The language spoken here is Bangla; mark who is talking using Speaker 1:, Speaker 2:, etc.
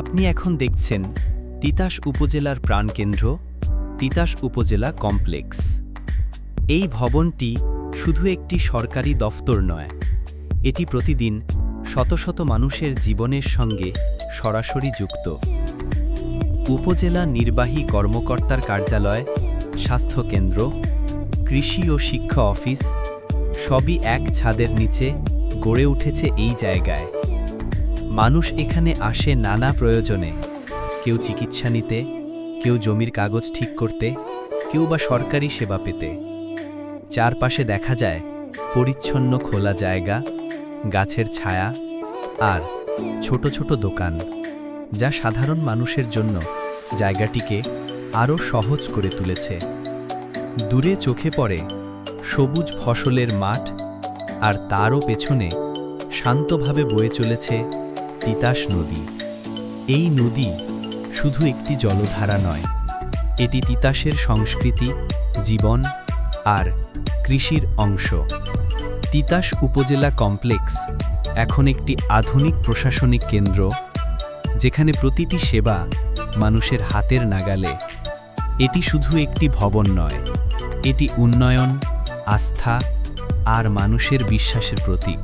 Speaker 1: আপনি এখন দেখছেন তিতাস উপজেলার প্রাণকেন্দ্র, তিতাস উপজেলা কমপ্লেক্স। এই ভবনটি শুধু একটি সরকারি দফতর নয়, এটি প্রতিদিন শত শত মানুষের জীবনের সঙ্গে সরাসরি যুক্ত। উপজেলা নির্বাহী কর্মকর্তার কার্যালয় স্বাস্থ্যকেন্দ্র কৃষি ও শিক্ষা অফিস সবই এক ছাদের নিচে গড়ে উঠেছে এই জায়গায়। মানুষ এখানে আসে নানা প্রয়োজনে। কেউ চিকিৎসা নিতে, কেউ জমির কাগজ ঠিক করতে, কেউ বা সরকারি সেবা পেতে। চারপাশে দেখা যায় পরিচ্ছন্ন খোলা জায়গা, গাছের ছায়া আর ছোট ছোট দোকান, যা সাধারণ মানুষের জন্য জায়গাটিকে আরও সহজ করে তুলেছে। দূরে চোখে পড়ে সবুজ ফসলের মাঠ আর তারও পেছনে শান্তভাবে বয়ে চলেছে তিতাস নদী। এই নদী শুধু একটি জলধারা নয়, এটি তিতাসের সংস্কৃতি, জীবন আর কৃষির অংশ। তিতাস উপজেলা কমপ্লেক্স এখন একটি আধুনিক প্রশাসনিক কেন্দ্র, যেখানে প্রতিটি সেবা মানুষের হাতের নাগালে। এটি শুধু একটি ভবন নয়, এটি উন্নয়ন, আস্থা আর মানুষের বিশ্বাসের প্রতীক।